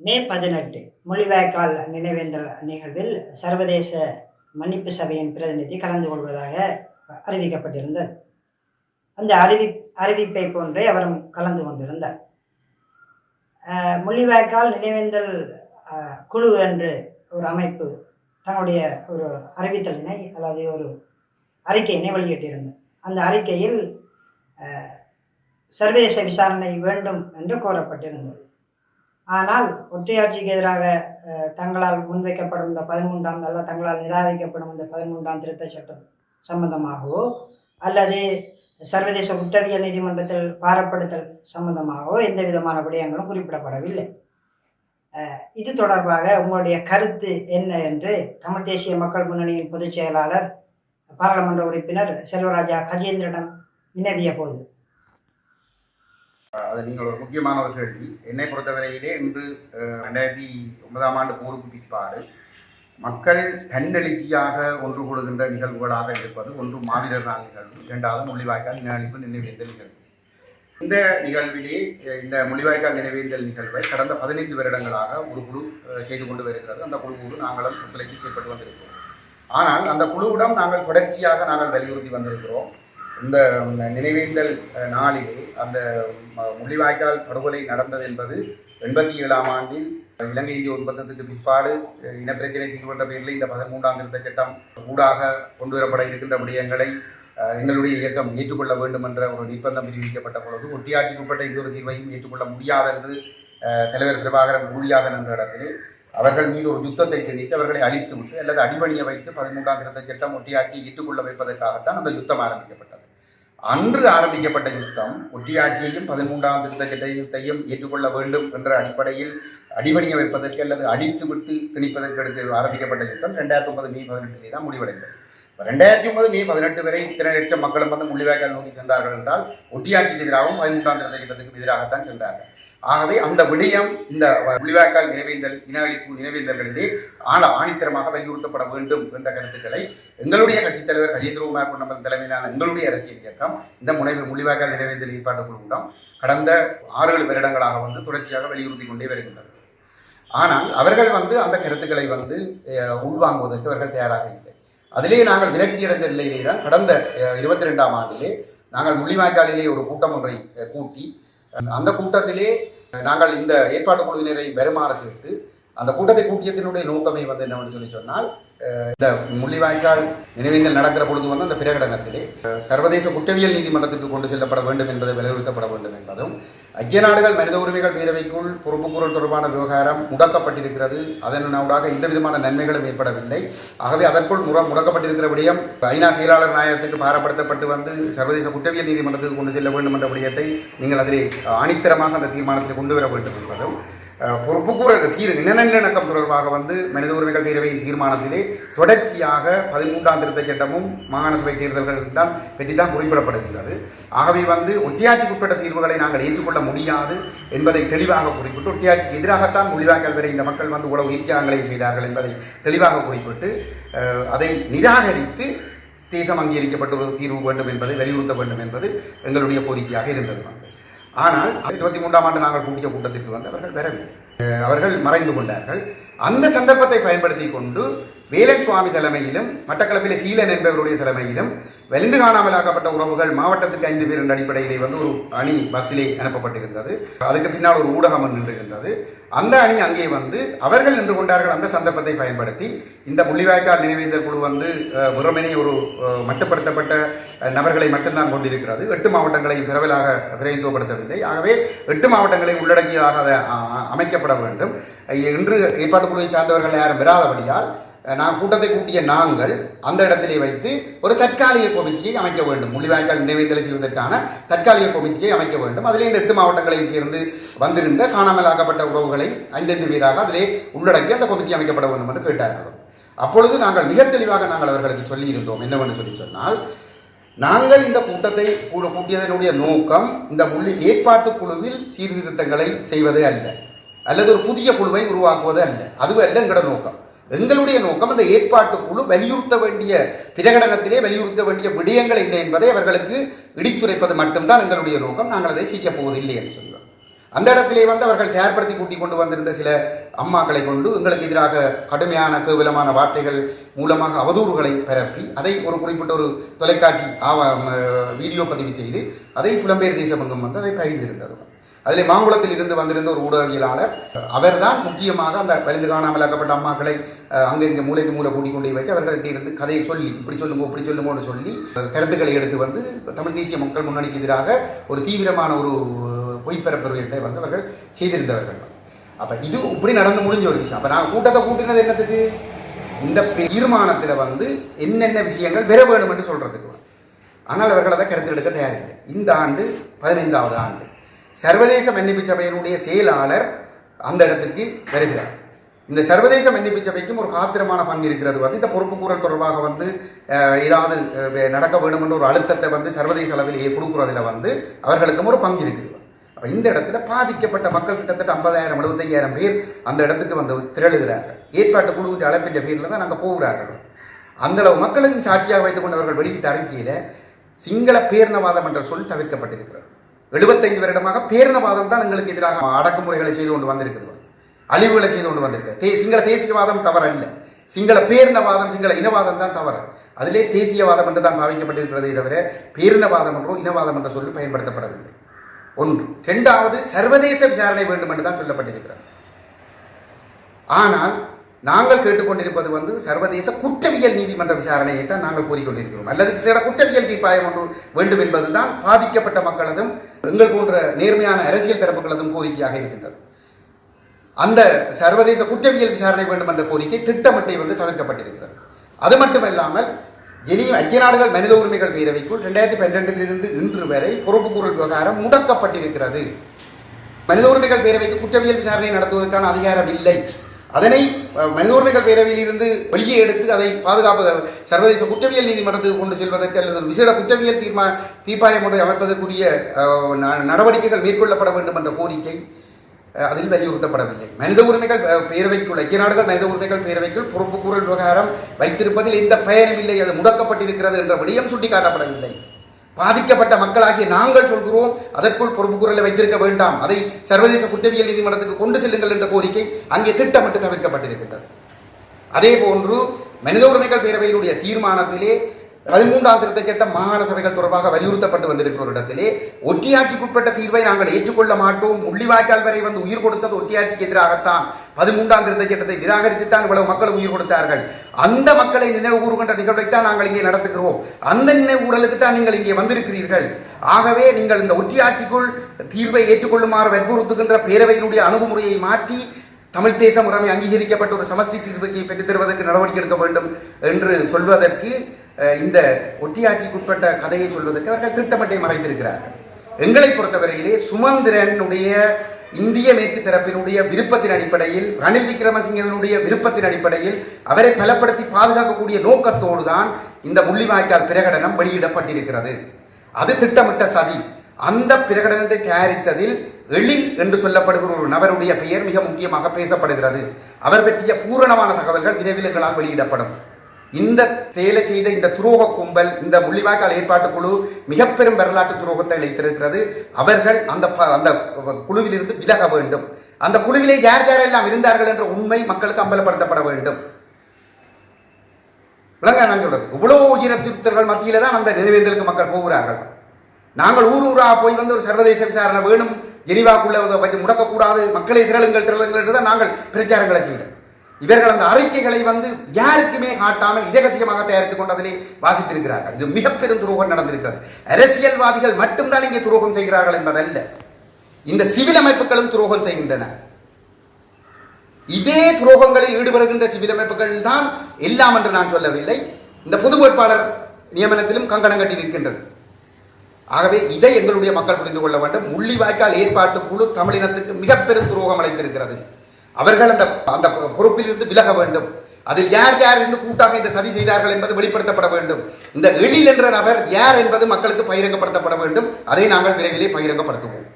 மே பதினெட்டு மொழிவாய்க்கால் நினைவேந்தல் நிகழ்வில் சர்வதேச மன்னிப்பு சபையின் பிரதிநிதி கலந்து கொள்வதாக அறிவிக்கப்பட்டிருந்தது. அந்த அறிவி அறிவிப்பை போன்றே அவரும் கலந்து கொண்டிருந்தார். மொழிவாய்க்கால் நினைவேந்தல் குழு என்று ஒரு அமைப்பு தன்னுடைய ஒரு அறிவித்தலினை அல்லது ஒரு அறிக்கையினை வெளியிட்டிருந்தது. அந்த அறிக்கையில் சர்வதேச விசாரணை வேண்டும் என்று கோரப்பட்டிருந்தது. ஆனால் ஒற்றையாட்சிக்கு எதிராக தங்களால் முன்வைக்கப்படும் இந்த பதிமூன்றாம் அல்ல தங்களால் நிராகரிக்கப்படும் இந்த பதிமூன்றாம் திருத்த சட்டம் சம்பந்தமாகவோ அல்லது சர்வதேச குற்றவியல் நீதிமன்றத்தில் பாரப்படுத்தல் சம்பந்தமாகவோ எந்த விதமான விடயங்களும் குறிப்பிடப்படவில்லை. இது தொடர்பாக உங்களுடைய கருத்து என்ன என்று தமிழ் தேசிய மக்கள் முன்னணியின் பொதுச் செயலாளர் பாராளுமன்ற உறுப்பினர் செல்வராஜா கஜேந்திரனிடம் வினவிய போது அது நீங்கள் ஒரு முக்கியமான ஒரு கேள்வி. என்னை பொறுத்தவரையிலே இன்று ரெண்டாயிரத்தி ஒன்பதாம் ஆண்டு போருக்கு பிற்பாடு மக்கள் தன்னெழுச்சியாக ஒன்று கூடுகின்ற நிகழ்வுகளாக இருப்பது ஒன்று மாவீரர் நாள் நிகழ்வு. இரண்டாவது முள்ளிவாய்க்கால் நினைவு நினைவேந்தல் நிகழ்வு. இந்த நிகழ்விலே இந்த முள்ளிவாய்க்கால் நினைவேந்தல் நிகழ்வை கடந்த பதினைந்து வருடங்களாக ஒரு குழு செய்து கொண்டு வருகிறது. அந்த குழுவோடு நாங்களும் ஒத்துழைத்து செயல்பட்டு வந்திருக்கிறோம். ஆனால் அந்த குழுவிடம் நாங்கள் தொடர்ச்சியாக நாங்கள் வலியுறுத்தி வந்திருக்கிறோம். இந்த நினைவேந்தல் நாளிலே அந்த ம- முள்ளிவாய்க்கால் படுகொலை நடந்தது என்பது எண்பத்தி ஏழாம் ஆண்டில் இலங்கை இந்திய ஒன்பந்தத்துக்கு பிற்பாடு இனப்பிரச்சனை இனப்பிரச்சினை தீர்வென்ற பெயரில் இந்த பதிமூன்றாம் திருத்த சட்டம் ஊடாக கொண்டு வரப்பட இருக்கின்ற விடயங்களை எங்களுடைய இயக்கம் ஏற்றுக்கொள்ள வேண்டும் என்ற ஒரு நிர்பந்தம் விரிவிக்கப்பட்ட பொழுது ஒட்டியாட்சிக்கு உட்பட்ட இந்த ஒரு தீர்வையும் ஏற்றுக்கொள்ள முடியாது என்று தலைவர் பிரபாகரன் உறுதியாக நின்ற இடத்திலே அவர்கள் மீது ஒரு யுத்தத்தை திணித்து அவர்களை அழித்து விட்டு அல்லது அடிபணிய வைத்து பதிமூன்றாம் திருத்த சட்டம் ஒட்டியாட்சியை ஏற்றுக்கொள்ள வைப்பதற்காகத்தான் அந்த யுத்தம் ஆரம்பிக்கப்பட்டது. அன்று ஆரம்பிக்கப்பட்ட யுத்தம் ஒட்டியாட்சியையும் பதிமூன்றாம் திருத்த சட்டத்தையும் ஏற்றுக்கொள்ள வேண்டும் என்ற அடிப்படையில் அடிபணிய வைப்பதற்கு அல்லது அடித்து விட்டு திணிப்பதற்கு எடுத்து ஆரம்பிக்கப்பட்ட யுத்தம் ரெண்டாயிரத்தி ஒன்பது மே பதினெட்டிலே தான் முடிவடைந்தது. ரெண்டாயிரத்தி ஒன்பது மே பதினெட்டு வரை இத்தனை லட்சம் மக்களும் வந்து முள்ளிவாய்க்கால் நோக்கி சென்றார்கள் என்றால் ஒட்டியாட்சிக்கு எதிராகவும் பதிமூன்றாம் திருத்த எதிராகத்தான் சென்றார்கள். ஆகவே அந்த விடயம் இந்த முள்ளிவாய்க்கால் நினைவேந்தல் இன அழிப்பு நினைவேந்தல்களிலே ஆன ஆணித்தரமாக வலியுறுத்தப்பட வேண்டும் என்ற கருத்துக்களை எங்களுடைய கட்சித் தலைவர் கஜேந்திரகுமார் பொன்னம்பலம் தலைமையிலான எங்களுடைய அரசியல் இயக்கம் இந்த முனைவு முள்ளிவாய்க்கால் நினைவேந்தல் ஏற்பாட்டு குழுவிடம் கடந்த ஆறு ஏழு வருடங்களாக வந்து தொடர்ச்சியாக வலியுறுத்தி கொண்டே வருகின்றது. ஆனால் அவர்கள் வந்து அந்த கருத்துக்களை வந்து உள்வாங்குவதற்கு அவர்கள் தயாராக இல்லை. அதிலே நாங்கள் விரக்தி அடைந்த நிலையிலே தான் கடந்த இருபத்தி ரெண்டாம் ஆண்டிலே நாங்கள் முள்ளிவாய்க்காலிலே ஒரு கூட்டம் ஒன்றை கூட்டி அந்த கூட்டத்திலே நாங்கள் இந்த ஏற்பாட்டு குழுவினரை வருமாறு சேர்த்து அந்த கூட்டத்தை கூட்டியத்தினுடைய நோக்கமே வந்து என்னவென்று சொல்லி சொன்னால் இந்த முள்ளிவாய்க்கால் நினைவேந்தல் நடக்கிற பொழுது வந்து அந்த பிரகடனத்திலே சர்வதேச குற்றவியல் நீதிமன்றத்திற்கு கொண்டு செல்லப்பட வேண்டும் என்பதை வலியுறுத்தப்பட வேண்டும் என்பதும் ஐக்கிய நாடுகள் மனித உரிமைகள் பேரவைக்குள் பொறுப்புக்கூறல் தொடர்பான விவகாரம் முடக்கப்பட்டிருக்கிறது. அதனூடாக எந்த விதமான நன்மைகளும் ஏற்படவில்லை. ஆகவே அதற்குள் முற முடக்கப்பட்டிருக்கிற விடயம் ஐநா செயலாளர் நாயகத்துக்கு பாரப்படுத்தப்பட்டு வந்து சர்வதேச குற்றவியல் நீதிமன்றத்துக்கு கொண்டு செல்ல வேண்டும் என்ற விடயத்தை நீங்கள் அதிலே ஆணித்தரமாக அந்த தீர்மானத்தில் கொண்டு வர வேண்டும் என்பதும் அஹ், பொறுப்புக்கூறல் தீர் நிலநிலக்கம் தொடர்பாக வந்து மனித உரிமைகள் பேரவையின் தீர்மானத்திலே தொடர்ச்சியாக பதிமூன்றாம் திருத்த சட்டமும் மாகாண சபை தேர்தல்கள் தான் பற்றி தான் குறிப்பிடப்படுகின்றது. ஆகவே வந்து ஒட்டியாட்சிக்கு உட்பட்ட தீர்வுகளை நாங்கள் ஏற்றுக்கொள்ள முடியாது என்பதை தெளிவாக குறிப்பிட்டு ஒட்டியாட்சிக்கு எதிராகத்தான் மொழிவாக்கல் வரை இந்த மக்கள் வந்து உலக ஈர்த்தியாங்களையும் செய்தார்கள் என்பதை தெளிவாக குறிப்பிட்டு அதை நிராகரித்து தேசம் அங்கீகரிக்கப்பட்ட ஒரு தீர்வு வேண்டும் என்பதை வலியுறுத்த வேண்டும் என்பது எங்களுடைய கோரிக்கையாக இருந்தது. வந்து ஆனால் இருபத்தி மூன்றாம் ஆண்டு நாங்கள் கூட்டிய கூட்டத்திற்கு வந்து அவர்கள் வரவில்லை அவர்கள் மறைந்து கொண்டார்கள். அந்த சந்தர்ப்பத்தை பயன்படுத்தி கொண்டு வேலன் சுவாமி தலைமையிலும் மட்டக்களப்பில் சீலன் என்பவருடைய தலைமையிலும் வெளிந்து காணாமலாக்கப்பட்ட உறவுகள் மாவட்டத்துக்கு ஐந்து பேர் என்ற அடிப்படையிலே வந்து ஒரு அணி பஸ்ஸிலே அனுப்பப்பட்டிருந்தது. அதுக்கு பின்னால் ஒரு ஊடகம் நின்றிருந்தது. அந்த அணி அங்கே வந்து அவர்கள் நின்று கொண்டார்கள் அந்த சந்தர்ப்பத்தை பயன்படுத்தி இந்த முள்ளிவாய்க்கால் நினைவேந்தல் குழு வந்து அஹ், வெறுமனே ஒரு மட்டுப்படுத்தப்பட்ட நபர்களை மட்டும்தான் கொண்டிருக்கிறது. எட்டு மாவட்டங்களை பரவலாக பிரதிநிதித்துவப்படுத்தவில்லை ஆகவே எட்டு மாவட்டங்களை உள்ளடக்கியதாக அமைக்கப்பட வேண்டும். இன்று ஏற்பாட்டு குழுவை சார்ந்தவர்கள் யாரும் பெறாதபடியால் நான் கூட்டத்தை கூட்டிய நாங்கள் அந்த இடத்திலே வைத்து ஒரு தற்காலிக கமிட்டியை அமைக்க வேண்டும். முள்ளிவாய்க்கால் நினைவேந்தலை செய்வதற்கான தற்காலிக கமிட்டியை அமைக்க வேண்டும். அதிலே இந்த எட்டு மாவட்டங்களையும் சேர்ந்து வந்திருந்த காணாமலாக்கப்பட்ட உறவுகளை ஐந்தைந்து பேராக அதிலே உள்ளடக்கி அந்த கமிட்டி அமைக்கப்பட வேண்டும் என்று கேட்டார்கள். அப்பொழுது நாங்கள் மிக தெளிவாக நாங்கள் அவர்களுக்கு சொல்லியிருந்தோம். என்னவென்று சொல்லி சொன்னால் நாங்கள் இந்த கூட்டத்தை கூட்டியதனுடைய நோக்கம் இந்த முள்ளி ஏற்பாட்டு குழுவில் சீர்திருத்தங்களை செய்வது அல்ல. அல்லது ஒரு புதிய குழுவை உருவாக்குவது அல்ல. அதுவும் அல்ல எங்களோட நோக்கம். எங்களுடைய நோக்கம் அந்த ஏற்பாட்டு குழு வலியுறுத்த வேண்டிய பிரகடனத்திலே வலியுறுத்த வேண்டிய விடயங்கள் என்ன என்பதை அவர்களுக்கு இடித்துரைப்பது மட்டும்தான் எங்களுடைய நோக்கம். நாங்கள் அதை செய்யப் போவதில்லை என்று சொல்கிறோம் அந்த இடத்திலே வந்து அவர்கள் தயார்படுத்தி கூட்டிக் கொண்டு வந்திருந்த சில அம்மாக்களை கொண்டு எங்களுக்கு எதிராக கடுமையான கேவலமான வார்த்தைகள் மூலமாக அவதூறுகளை பரப்பி அதை ஒரு குறிப்பிட்ட ஒரு தொலைக்காட்சி ஆவ- வீடியோ பதிவு செய்து அதை புலம்பெயர் தேசமெங்கும் வந்து அதை பகிர்ந்திருந்தது. அதில் மாங்குளத்தில் இருந்து வந்திருந்த ஒரு ஊடகவியலாளர் அவர்தான் முக்கியமாக அந்த பரிந்து காணாமல் ஆக்கப்பட்ட அம்மாக்களை அங்கே இங்கே மூளைக்கு மூளை கூட்டிக் கொண்டு வச்சு அவர்கள்ட்ட இருந்து கதையை சொல்லி இப்படி சொல்லுங்க இப்படி சொல்லுங்கன்னு சொல்லி கருத்துக்களை எடுத்து வந்து தமிழ் தேசிய மக்கள் முன்னணிக்கு எதிராக ஒரு தீவிரமான ஒரு பொய்ப்பரப்புரையை வந்து அவர்கள் செய்திருந்தவர்கள். அப்போ இது இப்படி நடந்து முடிஞ்ச ஒரு விஷயம். அப்போ நான் கூட்டத்தை கூட்டினது என்னத்துக்கு? இந்த தீர்மானத்தில் வந்து என்னென்ன விஷயங்கள் பெற வேணும் என்று சொல்கிறதுக்கு ஆனால் அவர்கள் அதை கருத்து எடுக்க தயாரில்லை. இந்த ஆண்டு பதினைந்தாவது ஆண்டு. சர்வதேச மன்னிப்பு சபையினுடைய செயலாளர் அந்த இடத்துக்கு வருகிறார். இந்த சர்வதேச மன்னிப்பு சபைக்கும் ஒரு காத்திரமான பங்கு இருக்கிறது. வந்து இந்த பொறுப்புக்கூறல் தொடர்பாக வந்து ஏதாவது நடக்க வேண்டும் என்ற ஒரு அழுத்தத்தை வந்து சர்வதேச அளவில் கொடுக்குறதுல வந்து அவர்களுக்கும் ஒரு பங்கு இருக்குது. அப்போ இந்த இடத்துல பாதிக்கப்பட்ட மக்கள் கிட்டத்தட்ட ஐம்பதாயிரம் எழுபத்தையாயிரம் பேர் அந்த இடத்துக்கு வந்து திரளுகிறார்கள். ஏற்பாட்டு குழுவின் அழைப்பின் பேரில் தான் நாங்கள் போகிறார்கள். அந்த அளவு சாட்சியாக வைத்துக் கொண்டவர்கள் வெளியிட்ட அறிக்கையில் சிங்கள பேரினவாதம் என்ற சொல் தவிர்க்கப்பட்டிருக்கிறது. எழுபத்தைந்து வருடமாக பேரினவாதம் தான் எங்களுக்கு எதிராக அடக்குமுறைகளை செய்து கொண்டு வந்திருக்கிறது. அழிவுகளை செய்து கொண்டு வந்திருக்கிறது. தே சிங்கள தேசியவாதம் தவறல்ல. சிங்கள பேரினவாதம் சிங்கள இனவாதம் தான் தவறு. அதிலே தேசியவாதம் என்று தான் பாவிக்கப்பட்டிருக்கிறதே தவிர பேரினவாதம் என்றோ இனவாதம் என்ற சொல்லி பயன்படுத்தப்படவில்லை. ஒன்று. இரண்டாவது சர்வதேச விசாரணை வேண்டும் என்று தான் சொல்லப்பட்டிருக்கிறது. ஆனால் நாங்கள் கேட்டுக்கொண்டிருப்பது வந்து சர்வதேச குற்றவியல் நீதிமன்ற விசாரணையை தான் நாங்கள் கூறிக்கொண்டிருக்கிறோம் அல்லது சில குற்றவியல் தீர்ப்பாயம் ஒன்று வேண்டும் என்பதுதான் பாதிக்கப்பட்ட மக்களதும் எங்கள் போன்ற நேர்மையான அரசியல் தரப்புகளதும் கோரிக்கையாக இருக்கின்றது. அந்த சர்வதேச குற்றவியல் விசாரணை வேண்டும் என்ற கோரிக்கை திட்டமிட்டை வந்து தவிர்க்கப்பட்டிருக்கிறது. அது மட்டுமல்லாமல் இனி ஐக்கிய நாடுகள் மனித உரிமைகள் பேரவைக்குள் ரெண்டாயிரத்தி பன்னிரெண்டிலிருந்து இன்று வரை பொறுப்புக்கூறல் விவகாரம் முடக்கப்பட்டிருக்கிறது. மனித உரிமைகள் பேரவைக்கு குற்றவியல் விசாரணை நடத்துவதற்கான அதிகாரம் இல்லை. அதனை அஹ், மனித உரிமைகள் பேரவையில் இருந்து வெளியே எடுத்து அதை பாதுகாப்பு சர்வதேச குற்றவியல் நீதிமன்றத்துக்கு கொண்டு செல்வதற்கு அல்லது விசேட குற்றவியல் தீர்மா தீர்ப்பாயம் ஒன்றை அமைப்பதற்குரிய ந- நடவடிக்கைகள் மேற்கொள்ளப்பட வேண்டும் என்ற கோரிக்கை அதில் வலியுறுத்தப்படவில்லை. மனித உரிமைகள் பேரவைக்குள் ஐக்கிய நாடுகள் மனித உரிமைகள் பேரவைக்குள் பொறுப்புக்கூறல் விவகாரம் வைத்திருப்பதில் எந்த பயனும் இல்லை அது முடக்கப்பட்டிருக்கிறது என்ற விடயம் சுட்டிக்காட்டப்படவில்லை. பாதிக்கப்பட்ட மக்களாகிய நாங்கள் சொல்கிறோம் அதற்குள் பொறுப்பு குரலை வைத்திருக்க வேண்டாம். அதை சர்வதேச குற்றவியல் நீதிமன்றத்துக்கு கொண்டு செல்லுங்கள் என்ற கோரிக்கை அங்கே திட்டமிட்டு தவிர்க்கப்பட்டிருக்கின்றது. அதே போன்று மனித உரிமைகள் பேரவையினுடைய தீர்மானத்திலே பதிமூன்றாம் திருத்தச் மாகாண சபைகள் தொடர்பாக வலியுறுத்தப்பட்டு வந்திருக்கிற ஒரு இடத்திலே ஒட்டியாட்சிக்குட்பட்ட தீர்வை நாங்கள் ஏற்றுக்கொள்ள மாட்டோம். முள்ளிவாய்க்கால் வரை வந்து உயிர் கொடுத்தது ஒட்டியாட்சிக்கு எதிராகத்தான். பதிமூன்றாம் திருத்தச்சட்டத்தை நிராகரித்துத்தான் இவ்வளவு மக்கள் உயிர் கொடுத்தார்கள். அந்த மக்களை நினைவு கூறுகின்ற நிகழ்வைத்தான் நாங்கள் இங்கே நடத்துகிறோம். அந்த நினைவு கூறலுக்கு தான் நீங்கள் இங்கே வந்திருக்கிறீர்கள். ஆகவே நீங்கள் இந்த ஒட்டியாட்சிக்குள் தீர்வை ஏற்றுக்கொள்ளுமாறு வற்புறுத்துகின்ற பேரவையினுடைய அணுகுமுறையை மாற்றி தமிழ் தேச முறைமை அங்கீகரிக்கப்பட்ட ஒரு சமஷ்டி தீர்வுக்கு பெற்றுத் தருவதற்கு நடவடிக்கை எடுக்க வேண்டும் என்று சொல்வதற்கு இந்த ஒட்டியாட்சிக்குட்பட்ட கதையை சொல்வதற்கு அவர்கள் திட்டமிட்டை மறைத்திருக்கிறார்கள் எங்களை பொறுத்தவரையிலே சுமந்திரனுடைய இந்திய மேற்கு தரப்பினுடைய விருப்பத்தின் அடிப்படையில் ரணில் விக்ரமசிங்கவினுடைய விருப்பத்தின் அடிப்படையில் அவரை பலப்படுத்தி பாதுகாக்கக்கூடிய நோக்கத்தோடு தான் இந்த முள்ளிவாய்க்கால் பிரகடனம் வெளியிடப்பட்டிருக்கிறது. அது திட்டமிட்ட சதி. அந்த பிரகடனத்தை தயாரித்ததில் எழில் என்று சொல்லப்படுகிற ஒரு நபருடைய பெயர் மிக முக்கியமாக பேசப்படுகிறது. அவர் பற்றிய பூரணமான தகவல்கள் விரைவில் எங்களால் வெளியிடப்படும். இந்த செயலை செய்த இந்த துரோக கும்பல் இந்த முள்ளிவாய்க்கால் ஏற்பாட்டு குழு மிக பெரும் வரலாற்று துரோகத்தை இழைத்திருக்கிறது. அவர்கள் அந்த ப- அந்த குழுவிலிருந்து விலக வேண்டும். அந்த குழுவிலே யார் யாரெல்லாம் இருந்தார்கள் என்ற உண்மை மக்களுக்கு அம்பலப்படுத்தப்பட வேண்டும். விளங்க நான் சொல்றது. இவ்வளோ உயிர திருத்தர்கள் மத்தியில தான் அந்த நினைவேந்தலுக்கு மக்கள் போகிறார்கள். நாங்கள் ஊர் ஊரா போய் வந்து ஒரு சர்வதேச விசாரணை வேணும். ஜெனிவாக்குள்ள முடக்கக்கூடாது. மக்களை திரளுங்கள் திரளுங்கள் என்று தான் நாங்கள் பிரச்சாரங்களை செய்தோம். இவர்கள் அந்த அறிக்கைகளை வந்து யாருக்குமே காட்டாமல் இதகசியமாக தயாரித்துக் கொண்டதிலே வாசித்திருக்கிறார்கள். இது மிக பெரும் துரோகம் நடந்திருக்கிறது. அரசியல்வாதிகள் மட்டும்தான் இங்கே துரோகம் செய்கிறார்கள் என்பதல்ல. இந்த சிவில் அமைப்புகளும் துரோகம் செய்கின்றன. இதே துரோகங்களில் ஈடுபடுகின்ற சிவில் அமைப்புகள் தான் எல்லாம் என்று நான் சொல்லவில்லை. இந்த பொது வேட்பாளர் நியமனத்திலும் கங்கணம் கட்டி நிற்கின்றது. ஆகவே இதை எங்களுடைய மக்கள் புரிந்து கொள்ள வேண்டும். முள்ளிவாய்க்கால் ஏற்பாட்டு குழு தமிழினத்துக்கு மிகப்பெரும் பெரும் துரோகம் அளித்திருக்கிறது. அவர்கள் அந்த அந்த பொறுப்பிலிருந்து விலக வேண்டும். அதில் யார் யார் என்று கூட்டாக இந்த சதி செய்தார்கள் என்பது வெளிப்படுத்தப்பட வேண்டும். இந்த எழில் என்ற நபர் யார் என்பது மக்களுக்கு பகிரங்கப்படுத்தப்பட வேண்டும். அதை நாங்கள் விரைவிலே பகிரங்கப்படுத்துவோம்.